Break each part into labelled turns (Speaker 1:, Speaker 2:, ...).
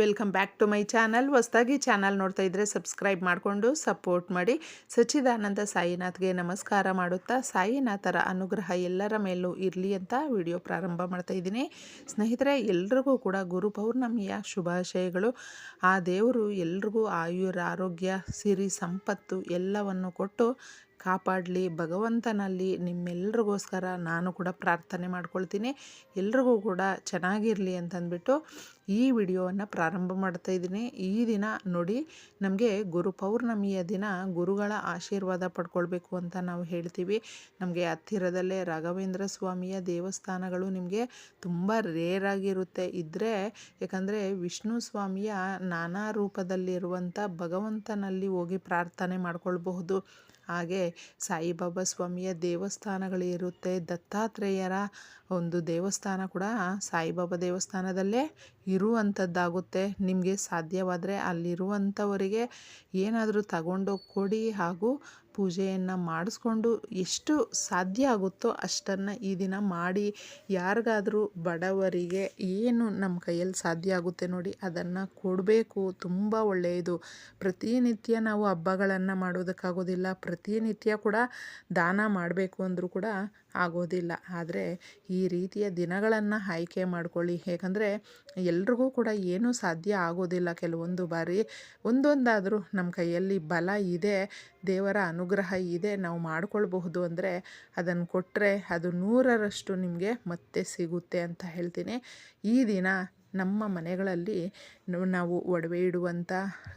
Speaker 1: Welcome back to my channel. ಹೊಸ್ದಾಗಿ channel ನೋಡ್ತಾ ಇದ್ದರೆ ಸಬ್ಸ್ಕ್ರೈಬ್ ಮಾಡಿಕೊಂಡು ಸಪೋರ್ಟ್ ಮಾಡಿ. ಸಚ್ಚಿದಾನಂದ ಸಾಯಿನಾಥ್ಗೆ ನಮಸ್ಕಾರ ಮಾಡುತ್ತಾ, ಸಾಯಿನಾಥರ ಅನುಗ್ರಹ ಎಲ್ಲರ ಮೇಲೂ ಇರಲಿ ಅಂತ ವಿಡಿಯೋ ಪ್ರಾರಂಭ ಮಾಡ್ತಾ ಇದ್ದೀನಿ. ಸ್ನೇಹಿತರೆ, ಎಲ್ರಿಗೂ ಕೂಡ ಗುರು ಪೌರ್ಣಮಿಯ ಶುಭಾಶಯಗಳು. ಆ ದೇವರು ಎಲ್ರಿಗೂ ಆಯುರ, ಆರೋಗ್ಯ, ಸಿರಿ, ಸಂಪತ್ತು ಎಲ್ಲವನ್ನು ಕೊಟ್ಟು ಕಾಪಾಡಲಿ, ಭಗವಂತನಲ್ಲಿ ನಿಮ್ಮೆಲ್ರಿಗೋಸ್ಕರ ನಾನು ಕೂಡ ಪ್ರಾರ್ಥನೆ ಮಾಡ್ಕೊಳ್ತೀನಿ. ಎಲ್ರಿಗೂ ಕೂಡ ಚೆನ್ನಾಗಿರಲಿ ಅಂತಂದ್ಬಿಟ್ಟು ಈ ವಿಡಿಯೋವನ್ನು ಪ್ರಾರಂಭ ಮಾಡ್ತಾ ಇದ್ದೀನಿ. ಈ ದಿನ ನೋಡಿ ನಮಗೆ ಗುರು ಪೌರ್ಣಮಿಯ ದಿನ ಗುರುಗಳ ಆಶೀರ್ವಾದ ಪಡ್ಕೊಳ್ಬೇಕು ಅಂತ ನಾವು ಹೇಳ್ತೀವಿ. ನಮಗೆ ಹತ್ತಿರದಲ್ಲೇ ರಾಘವೇಂದ್ರ ಸ್ವಾಮಿಯ ದೇವಸ್ಥಾನಗಳು ನಿಮಗೆ ತುಂಬ ರೇರ್ ಆಗಿರುತ್ತೆ. ಇದ್ದರೆ ಯಾಕಂದರೆ ವಿಷ್ಣು ಸ್ವಾಮಿಯ ನಾನಾ ರೂಪದಲ್ಲಿರುವಂಥ ಭಗವಂತನಲ್ಲಿ ಹೋಗಿ ಪ್ರಾರ್ಥನೆ ಮಾಡ್ಕೊಳ್ಬಹುದು. ಹಾಗೆ ಸಾಯಿಬಾಬಾ ಸ್ವಾಮಿಯ ದೇವಸ್ಥಾನಗಳಿರುತ್ತೆ ದತ್ತಾತ್ರೇಯರ ಒಂದು ದೇವಸ್ಥಾನ ಕೂಡ ಸಾಯಿಬಾಬಾ ದೇವಸ್ಥಾನದಲ್ಲೇ ಇರುವಂಥದ್ದಾಗುತ್ತೆ. ನಿಮಗೆ ಸಾಧ್ಯವಾದರೆ ಅಲ್ಲಿರುವಂಥವರಿಗೆ ಏನಾದರೂ ತಗೊಂಡೋಗಿ ಕೊಡಿ ಹಾಗೂ ಪೂಜೆಯನ್ನು ಮಾಡಿಸ್ಕೊಂಡು ಎಷ್ಟು ಸಾಧ್ಯ ಆಗುತ್ತೋ ಅಷ್ಟನ್ನು ಈ ದಿನ ಮಾಡಿ ಯಾರಿಗಾದರೂ ಬಡವರಿಗೆ ಏನು ನಮ್ಮ ಕೈಯಲ್ಲಿ ಸಾಧ್ಯ ಆಗುತ್ತೆ ನೋಡಿ ಅದನ್ನು ಕೊಡಬೇಕು. ತುಂಬ ಒಳ್ಳೆಯದು. ಪ್ರತಿನಿತ್ಯ ನಾವು ಹಬ್ಬಗಳನ್ನು ಮಾಡೋದಕ್ಕಾಗೋದಿಲ್ಲ. ಪ್ರತಿನಿತ್ಯ ಕೂಡ ದಾನ ಮಾಡಬೇಕು ಅಂದರೂ ಕೂಡ ಆಗೋದಿಲ್ಲ. ಆದರೆ ಈ ರೀತಿಯ ದಿನಗಳನ್ನು ಆಯ್ಕೆ ಮಾಡ್ಕೊಳ್ಳಿ. ಏಕೆಂದರೆ ಎಲ್ರಿಗೂ ಕೂಡ ಏನೂ ಸಾಧ್ಯ ಆಗೋದಿಲ್ಲ ಕೆಲವೊಂದು ಬಾರಿ. ಒಂದೊಂದಾದರೂ ನಮ್ಮ ಕೈಯಲ್ಲಿ ಬಲ ಇದೆ, ದೇವರ ಅನುಗ್ರಹ ಇದೆ, ನಾವು ಮಾಡಿಕೊಳ್ಬಹುದು ಅಂದರೆ ಅದನ್ನು ಕೊಟ್ಟರೆ ಅದು ನೂರರಷ್ಟು ನಿಮಗೆ ಮತ್ತೆ ಸಿಗುತ್ತೆ ಅಂತ ಹೇಳ್ತೀನಿ. ಈ ದಿನ ನಮ್ಮ ಮನೆಗಳಲ್ಲಿ ನಾವು ಒಡವೆ ಇಡುವಂಥ,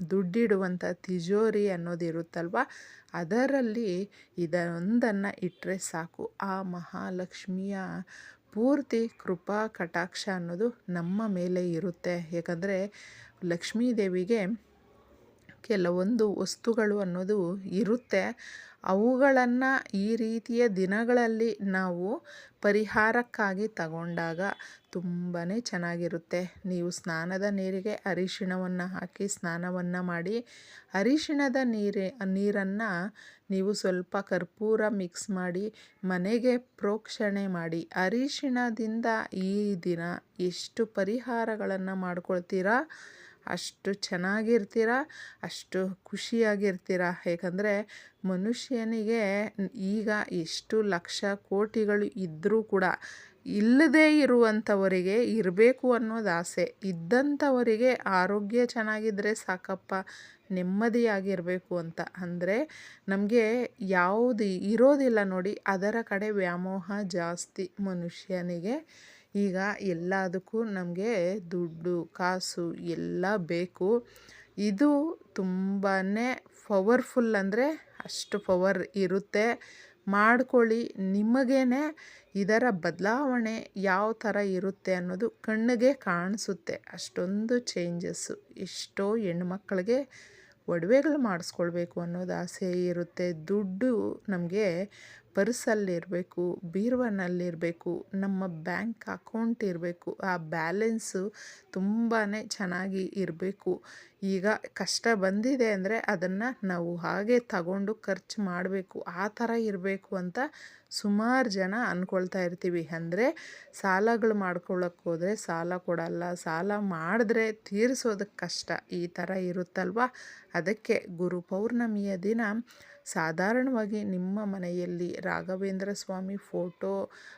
Speaker 1: ದುಡ್ಡಿಡುವಂಥ ತಿಜೋರಿ ಅನ್ನೋದಿರುತ್ತಲ್ವ ಅದರಲ್ಲಿ ಇದೊಂದನ್ನು ಇಟ್ಟರೆ ಸಾಕು. ಆ ಮಹಾಲಕ್ಷ್ಮಿಯ ಪೂರ್ತಿ ಕೃಪಾ ಕಟಾಕ್ಷ ಅನ್ನೋದು ನಮ್ಮ ಮೇಲೆ ಇರುತ್ತೆ. ಯಾಕಂದರೆ ಲಕ್ಷ್ಮೀ ದೇವಿಗೆ ಕೆಲವೊಂದು ವಸ್ತುಗಳು ಅನ್ನೋದು ಇರುತ್ತೆ. ಅವುಗಳನ್ನು ಈ ರೀತಿಯ ದಿನಗಳಲ್ಲಿ ನಾವು ಪರಿಹಾರಕ್ಕಾಗಿ ತಗೊಂಡಾಗ ತುಂಬಾ ಚೆನ್ನಾಗಿರುತ್ತೆ. ನೀವು ಸ್ನಾನದ ನೀರಿಗೆ ಅರಿಶಿಣವನ್ನು ಹಾಕಿ ಸ್ನಾನವನ್ನು ಮಾಡಿ, ಅರಿಶಿಣದ ನೀರೆ, ನೀರನ್ನು ನೀವು ಸ್ವಲ್ಪ ಕರ್ಪೂರ ಮಿಕ್ಸ್ ಮಾಡಿ, ಮನೆಗೆ ಪ್ರೋಕ್ಷಣೆ ಮಾಡಿ, ಅರಿಶಿಣದಿಂದ ಈ ದಿನ ಎಷ್ಟು ಪರಿಹಾರಗಳನ್ನು ಮಾಡ್ಕೊಳ್ತೀರಾ? ಅಷ್ಟು ಚೆನ್ನಾಗಿರ್ತೀರ? ಅಷ್ಟು ಖುಷಿಯಾಗಿರ್ತೀರ? ಏಕೆಂದರೆ ಮನುಷ್ಯನಿಗೆ ಈಗ ಎಷ್ಟು ಲಕ್ಷ ಕೋಟಿಗಳು ಇದ್ದರೂ ಕೂಡ ಇಲ್ಲದೇ ಇರುವಂಥವರಿಗೆ ಇರಬೇಕು ಅನ್ನೋದು ಆಸೆ. ಇದ್ದಂಥವರಿಗೆ ಆರೋಗ್ಯ ಚೆನ್ನಾಗಿದ್ದರೆ ಸಾಕಪ್ಪ, ನೆಮ್ಮದಿಯಾಗಿರಬೇಕು ಅಂತ. ಅಂದರೆ ನಮಗೆ ಯಾವುದು ಇರೋದಿಲ್ಲ ನೋಡಿ, ಅದರ ಕಡೆ ವ್ಯಾಮೋಹ ಜಾಸ್ತಿ ಮನುಷ್ಯನಿಗೆ. ಈಗ ಎಲ್ಲದಕ್ಕೂ ನಮಗೆ ದುಡ್ಡು, ಕಾಸು ಎಲ್ಲ ಬೇಕು. ಇದು ತುಂಬಾ ಪವರ್ಫುಲ್ ಅಂದರೆ ಅಷ್ಟು ಪವರ್ ಇರುತ್ತೆ. ಮಾಡ್ಕೊಳ್ಳಿ ನಿಮಗೇ ಇದರ ಬದಲಾವಣೆ ಯಾವ ಥರ ಇರುತ್ತೆ ಅನ್ನೋದು ಕಣ್ಣಿಗೆ ಕಾಣಿಸುತ್ತೆ. ಅಷ್ಟೊಂದು ಚೇಂಜಸ್ಸು ಎಷ್ಟೋ ಹೆಣ್ಮಕ್ಳಿಗೆ ಒಡವೆಗಳು ಮಾಡಿಸ್ಕೊಳ್ಬೇಕು ಅನ್ನೋದು ಆಸೆ ಇರುತ್ತೆ. ದುಡ್ಡು ನಮಗೆ ಪರ್ಸಲ್ಲಿರಬೇಕು, ಬೀರುವನಲ್ಲಿರಬೇಕು, ನಮ್ಮ ಬ್ಯಾಂಕ್ ಅಕೌಂಟ್ ಇರಬೇಕು ಆ ಬ್ಯಾಲೆನ್ಸು ತುಂಬಾ ಚೆನ್ನಾಗಿ ಇರಬೇಕು. ಈಗ ಕಷ್ಟ ಬಂದಿದೆ ಅಂದರೆ ಅದನ್ನು ನಾವು ಹಾಗೆ ತಗೊಂಡು ಖರ್ಚು ಮಾಡಬೇಕು, ಆ ಥರ ಇರಬೇಕು ಅಂತ ಸುಮಾರು ಜನ ಅಂದ್ಕೊಳ್ತಾ ಇರ್ತೀವಿ. ಅಂದರೆ ಸಾಲಗಳು ಮಾಡ್ಕೊಳ್ಳೋಕೆ ಹೋದರೆ ಸಾಲ ಕೊಡಲ್ಲ, ಸಾಲ ಮಾಡಿದ್ರೆ ತೀರಿಸೋದಕ್ಕೆ ಕಷ್ಟ. ಈ ಥರ ಇರುತ್ತಲ್ವ? ಅದಕ್ಕೆ ಗುರು ಪೌರ್ಣಮಿಯ ದಿನ ಸಾಧಾರಣವಾಗಿ ನಿಮ್ಮ ಮನೆಯಲ್ಲಿ ರಾಘವೇಂದ್ರ ಸ್ವಾಮಿ ಫೋಟೋ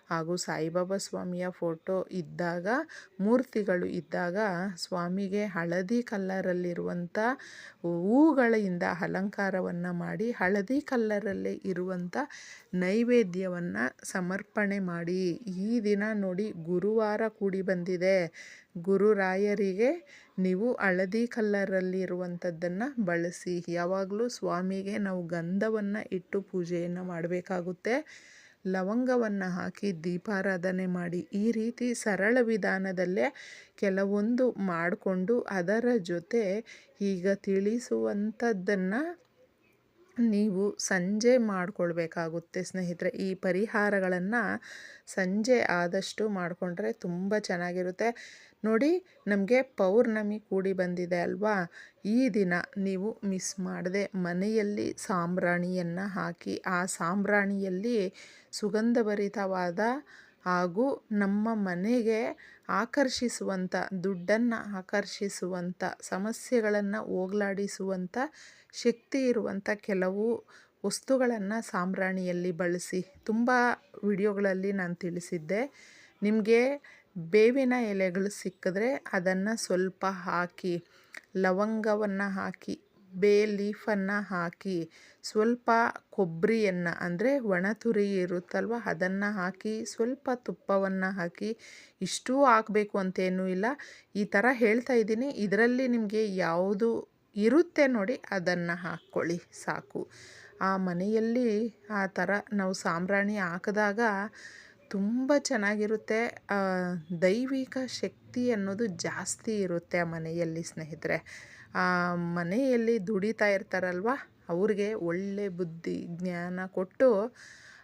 Speaker 1: ಹಾಗೂ ಸಾಯಿಬಾಬಾ ಸ್ವಾಮಿಯ ಫೋಟೋ ಇದ್ದಾಗ, ಮೂರ್ತಿಗಳು ಇದ್ದಾಗ ಸ್ವಾಮಿಗೆ ಹಳದಿ ಕಲ್ಲರಲ್ಲಿರುವಂಥ ಹೂಗಳಿಂದ ಅಲಂಕಾರವನ್ನು ಮಾಡಿ, ಹಳದಿ ಕಲ್ಲರಲ್ಲೇ ಇರುವಂಥ ನೈವೇದ್ಯವನ್ನು ಸಮರ್ಪಣೆ ಮಾಡಿ. ಈ ದಿನ ನೋಡಿ ಗುರುವಾರ ಕೂಡಿ ಬಂದಿದೆ. ಗುರುರಾಯರಿಗೆ ನೀವು ಹಳದಿ ಕಲ್ಲರಲ್ಲಿರುವಂಥದ್ದನ್ನು ಬಳಸಿ. ಯಾವಾಗಲೂ ಸ್ವಾಮಿಗೆ ನಾವು ಗಂಧವನ್ನು ಇಟ್ಟು ಪೂಜೆಯನ್ನು ಮಾಡಬೇಕಾಗುತ್ತೆ. ಲವಂಗವನ್ನು ಹಾಕಿ ದೀಪಾರಾಧನೆ ಮಾಡಿ. ಈ ರೀತಿ ಸರಳ ವಿಧಾನದಲ್ಲೇ ಕೆಲವೊಂದು ಮಾಡಿಕೊಂಡು ಅದರ ಜೊತೆ ಈಗ ತಿಳಿಸುವಂಥದ್ದನ್ನು ನೀವು ಸಂಜೆ ಮಾಡಿಕೊಳ್ಬೇಕಾಗುತ್ತೆ ಸ್ನೇಹಿತರೆ. ಈ ಪರಿಹಾರಗಳನ್ನು ಸಂಜೆ ಆದಷ್ಟು ಮಾಡಿಕೊಂಡ್ರೆ ತುಂಬ ಚೆನ್ನಾಗಿರುತ್ತೆ. ನೋಡಿ, ನಮಗೆ ಪೌರ್ಣಮಿ ಕೂಡಿ ಬಂದಿದೆ ಅಲ್ವಾ? ಈ ದಿನ ನೀವು ಮಿಸ್ ಮಾಡದೆ ಮನೆಯಲ್ಲಿ ಸಾಂಬ್ರಾಣಿಯನ್ನು ಹಾಕಿ, ಆ ಸಾಂಬ್ರಾಣಿಯಲ್ಲಿ ಸುಗಂಧಭರಿತವಾದ ಹಾಗೂ ನಮ್ಮ ಮನೆಗೆ ಆಕರ್ಷಿಸುವಂಥ, ದುಡ್ಡನ್ನು ಆಕರ್ಷಿಸುವಂಥ, ಸಮಸ್ಯೆಗಳನ್ನು ಹೋಗಲಾಡಿಸುವಂಥ ಶಕ್ತಿ ಇರುವಂಥ ಕೆಲವು ವಸ್ತುಗಳನ್ನು ಸಾಂಬ್ರಾಣಿಯಲ್ಲಿ ಬಳಸಿ. ತುಂಬ ವಿಡಿಯೋಗಳಲ್ಲಿ ನಾನು ತಿಳಿಸಿದ್ದೆ. ನಿಮಗೆ ಬೇವಿನ ಎಲೆಗಳು ಸಿಕ್ಕಿದ್ರೆ ಅದನ್ನು ಸ್ವಲ್ಪ ಹಾಕಿ, ಲವಂಗವನ್ನು ಹಾಕಿ ಬೇ ಲೀಫನ್ನು ಹಾಕಿ ಸ್ವಲ್ಪ ಕೊಬ್ಬರಿಯನ್ನು ಅಂದರೆ ಒಣ ತುರಿ ಇರುತ್ತಲ್ವ ಅದನ್ನು ಹಾಕಿ ಸ್ವಲ್ಪ ತುಪ್ಪವನ್ನು ಹಾಕಿ ಇಷ್ಟೂ ಹಾಕಬೇಕು ಅಂತೇನೂ ಇಲ್ಲ. ಈ ಥರ ಹೇಳ್ತಾ ಇದ್ದೀನಿ. ಇದರಲ್ಲಿ ನಿಮಗೆ ಯಾವುದು ಇರುತ್ತೆ ನೋಡಿ ಅದನ್ನು ಹಾಕ್ಕೊಳ್ಳಿ, ಸಾಕು. ಆ ಮನೆಯಲ್ಲಿ ಆ ಥರ ನಾವು ಸಾಂಬ್ರಾಣಿ ಹಾಕಿದಾಗ ತುಂಬ ಚೆನ್ನಾಗಿರುತ್ತೆ. ದೈವಿಕ ಶಕ್ತಿ ಅನ್ನೋದು ಜಾಸ್ತಿ ಇರುತ್ತೆ ಆ ಮನೆಯಲ್ಲಿ ಸ್ನೇಹಿತರೆ. ಮನೆಯಲ್ಲಿ ದುಡಿತಾ ಇರ್ತಾರಲ್ವ? ಅವ್ರಿಗೆ ಒಳ್ಳೆ ಬುದ್ಧಿ, ಜ್ಞಾನ ಕೊಟ್ಟು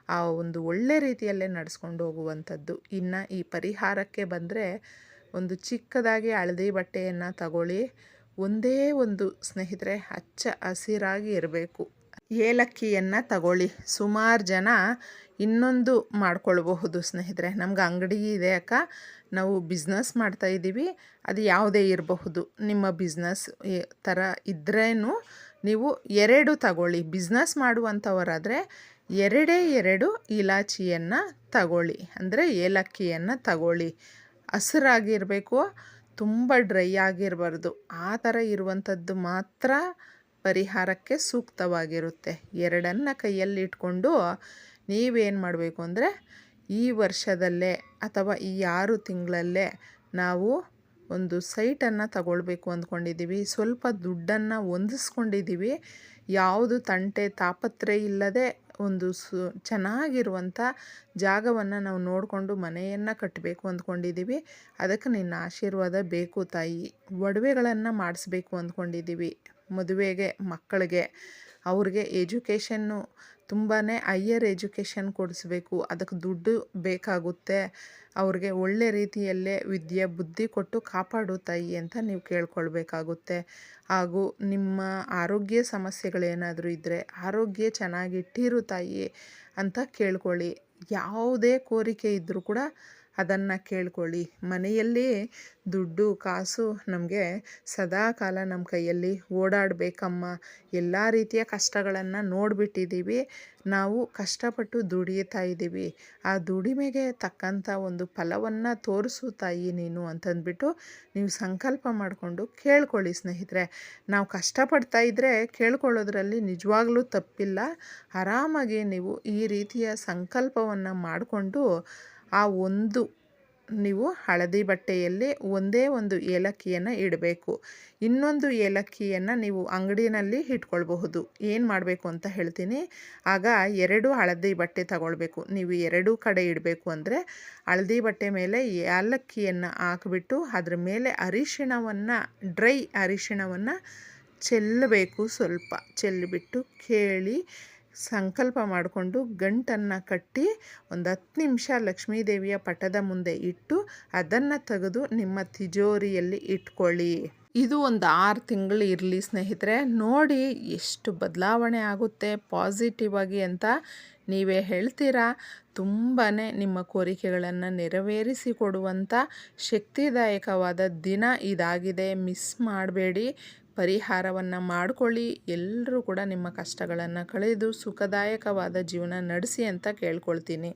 Speaker 1: ಆ ಒಂದು ಒಳ್ಳೆ ರೀತಿಯಲ್ಲೇ ನಡೆಸ್ಕೊಂಡು ಹೋಗುವಂಥದ್ದು. ಇನ್ನು ಈ ಪರಿಹಾರಕ್ಕೆ ಬಂದರೆ ಒಂದು ಚಿಕ್ಕದಾಗಿ ಹಳದಿ ಬಟ್ಟೆಯನ್ನು ತಗೊಳ್ಳಿ, ಒಂದೇ ಒಂದು ಸ್ನೇಹಿತರೆ ಹಚ್ಚ ಹಸಿರಾಗಿ ಇರಬೇಕು. ಏಲಕ್ಕಿಯನ್ನು ತಗೊಳ್ಳಿ. ಸುಮಾರು ಜನ ಇನ್ನೊಂದು ಮಾಡ್ಕೊಳ್ಬಹುದು ಸ್ನೇಹಿತರೆ. ನಮ್ಗೆ ಅಂಗಡಿ ಇದೆ ಅಕ್ಕ. ನಾವು ಬಿಸ್ನೆಸ್ ಮಾಡ್ತಾಯಿದ್ದೀವಿ ಅದು ಯಾವುದೇ ಇರಬಹುದು. ನಿಮ್ಮ ಬಿಸ್ನೆಸ್ ಥರ ಇದ್ರೇನು ನೀವು ಎರಡು ತಗೊಳ್ಳಿ. ಬಿಸ್ನೆಸ್ ಮಾಡುವಂಥವರಾದರೆ ಎರಡೇ ಎರಡು ಇಲಾಚಿಯನ್ನು ತಗೊಳ್ಳಿ. ಅಂದರೆ ಏಲಕ್ಕಿಯನ್ನು ತಗೊಳ್ಳಿ. ಹಸಿರಾಗಿರಬೇಕು, ತುಂಬ ಡ್ರೈ ಆಗಿರಬಾರ್ದು. ಆ ಥರ ಇರುವಂಥದ್ದು ಮಾತ್ರ ಪರಿಹಾರಕ್ಕೆ ಸೂಕ್ತವಾಗಿರುತ್ತೆ. ಎರಡನ್ನು ಕೈಯಲ್ಲಿ ಇಟ್ಕೊಂಡು ನೀವೇನು ಮಾಡಬೇಕು ಅಂದರೆ ಈ ವರ್ಷದಲ್ಲೇ ಅಥವಾ ಈ ಆರು ತಿಂಗಳಲ್ಲೇ ನಾವು ಒಂದು ಸೈಟನ್ನು ತಗೊಳ್ಬೇಕು ಅಂದ್ಕೊಂಡಿದ್ದೀವಿ. ಸ್ವಲ್ಪ ದುಡ್ಡನ್ನು ಹೊಂದಿಸ್ಕೊಂಡಿದ್ದೀವಿ. ಯಾವುದು ತಂಟೆ ತಾಪತ್ರೆ ಇಲ್ಲದೆ ಒಂದು ಸು ಚೆನ್ನಾಗಿರುವಂಥ ಜಾಗವನ್ನು ನಾವು ನೋಡಿಕೊಂಡು ಮನೆಯನ್ನು ಕಟ್ಟಬೇಕು ಅಂದ್ಕೊಂಡಿದ್ದೀವಿ. ಅದಕ್ಕೆ ನಿನ್ನ ಆಶೀರ್ವಾದ ಬೇಕು ತಾಯಿ. ಒಡವೆಗಳನ್ನು ಮಾಡಿಸ್ಬೇಕು ಅಂದ್ಕೊಂಡಿದ್ದೀವಿ. ಮದುವೆಗೆ, ಮಕ್ಕಳಿಗೆ, ಅವ್ರಿಗೆ ಎಜುಕೇಷನ್ನು ತುಂಬಾ ಹೈಯರ್ ಎಜುಕೇಷನ್ ಕೊಡಿಸ್ಬೇಕು. ಅದಕ್ಕೆ ದುಡ್ಡು ಬೇಕಾಗುತ್ತೆ. ಅವ್ರಿಗೆ ಒಳ್ಳೆ ರೀತಿಯಲ್ಲೇ ವಿದ್ಯೆ, ಬುದ್ಧಿ ಕೊಟ್ಟು ಕಾಪಾಡು ತಾಯಿ ಅಂತ ನೀವು ಕೇಳ್ಕೊಳ್ಬೇಕಾಗುತ್ತೆ. ಹಾಗೂ ನಿಮ್ಮ ಆರೋಗ್ಯ ಸಮಸ್ಯೆಗಳೇನಾದರೂ ಇದ್ದರೆ ಆರೋಗ್ಯ ಚೆನ್ನಾಗಿಟ್ಟಿರು ತಾಯಿ ಅಂತ ಕೇಳ್ಕೊಳ್ಳಿ. ಯಾವುದೇ ಕೋರಿಕೆ ಇದ್ದರೂ ಕೂಡ ಅದನ್ನು ಕೇಳ್ಕೊಳ್ಳಿ. ಮನೆಯಲ್ಲಿ ದುಡ್ಡು, ಕಾಸು ನಮಗೆ ಸದಾ ಕಾಲ ನಮ್ಮ ಕೈಯಲ್ಲಿ ಓಡಾಡಬೇಕಮ್ಮ. ಎಲ್ಲ ರೀತಿಯ ಕಷ್ಟಗಳನ್ನು ನೋಡಿಬಿಟ್ಟಿದ್ದೀವಿ ನಾವು ಕಷ್ಟಪಟ್ಟು ದುಡಿಯುತ್ತಾ ಇದ್ದೀವಿ ಆ ದುಡಿಮೆಗೆ ತಕ್ಕಂಥ ಒಂದು ಫಲವನ್ನು ತೋರಿಸು ತಾಯಿ ನೀನು ಅಂತಂದ್ಬಿಟ್ಟು ನೀವು ಸಂಕಲ್ಪ ಮಾಡಿಕೊಂಡು ಕೇಳ್ಕೊಳ್ಳಿ ಸ್ನೇಹಿತರೆ. ನಾವು ಕಷ್ಟಪಡ್ತಾ ಇದ್ದರೆ ಕೇಳ್ಕೊಳ್ಳೋದ್ರಲ್ಲಿ ನಿಜವಾಗ್ಲೂ ತಪ್ಪಿಲ್ಲ. ಆರಾಮಾಗಿ ನೀವು ಈ ರೀತಿಯ ಸಂಕಲ್ಪವನ್ನು ಮಾಡಿಕೊಂಡು ಆ ಒಂದು ನೀವು ಹಳದಿ ಬಟ್ಟೆಯಲ್ಲಿ ಒಂದೇ ಒಂದು ಏಲಕ್ಕಿಯನ್ನು ಇಡಬೇಕು. ಇನ್ನೊಂದು ಏಲಕ್ಕಿಯನ್ನು ನೀವು ಅಂಗಡಿನಲ್ಲಿ ಇಟ್ಕೊಳ್ಬಹುದು. ಏನು ಮಾಡಬೇಕು ಅಂತ ಹೇಳ್ತೀನಿ. ಆಗ ಎರಡು ಹಳದಿ ಬಟ್ಟೆ ತಗೊಳ್ಬೇಕು. ನೀವು ಎರಡೂ ಕಡೆ ಇಡಬೇಕು ಅಂದರೆ ಹಳದಿ ಬಟ್ಟೆ ಮೇಲೆ ಏಲಕ್ಕಿಯನ್ನು ಹಾಕಿಬಿಟ್ಟು ಅದ್ರ ಮೇಲೆ ಅರಿಶಿಣವನ್ನು, ಡ್ರೈ ಅರಿಶಿಣವನ್ನು ಚೆಲ್ಲಬೇಕು ಸ್ವಲ್ಪ. ಚೆಲ್ಲಿಬಿಟ್ಟು ಕೇಳಿ ಸಂಕಲ್ಪ ಮಾಡಿಕೊಂಡು ಗಂಟನ್ನು ಕಟ್ಟಿ ಒಂದು ಹತ್ತು ನಿಮಿಷ ಲಕ್ಷ್ಮೀದೇವಿಯ ಪಟದ ಮುಂದೆ ಇಟ್ಟು ಅದನ್ನು ತೆಗೆದು ನಿಮ್ಮ ತಿಜೋರಿಯಲ್ಲಿ ಇಟ್ಕೊಳ್ಳಿ. ಇದು ಒಂದು ಆರು ತಿಂಗಳು ಇರಲಿ ಸ್ನೇಹಿತರೆ. ನೋಡಿ ಎಷ್ಟು ಬದಲಾವಣೆ ಆಗುತ್ತೆ. ಪಾಸಿಟಿವ್ ಆಗಿ ಅಂತ ನೀವೇ ಹೇಳ್ತೀರಾ? ತುಂಬಾ ನಿಮ್ಮ ಕೋರಿಕೆಗಳನ್ನು ನೆರವೇರಿಸಿ ಕೊಡುವಂಥ ಶಕ್ತಿದಾಯಕವಾದ ದಿನ ಇದಾಗಿದೆ. ಮಿಸ್ ಮಾಡಬೇಡಿ. ಪರಿಹಾರವನ್ನು ಮಾಡಿಕೊಳ್ಳಿ. ಎಲ್ಲರೂ ಕೂಡ ನಿಮ್ಮ ಕಷ್ಟಗಳನ್ನು ಕಳೆದು ಸುಖದಾಯಕವಾದ ಜೀವನ ನಡೆಸಿ ಅಂತ ಕೇಳ್ಕೊಳ್ತೀನಿ.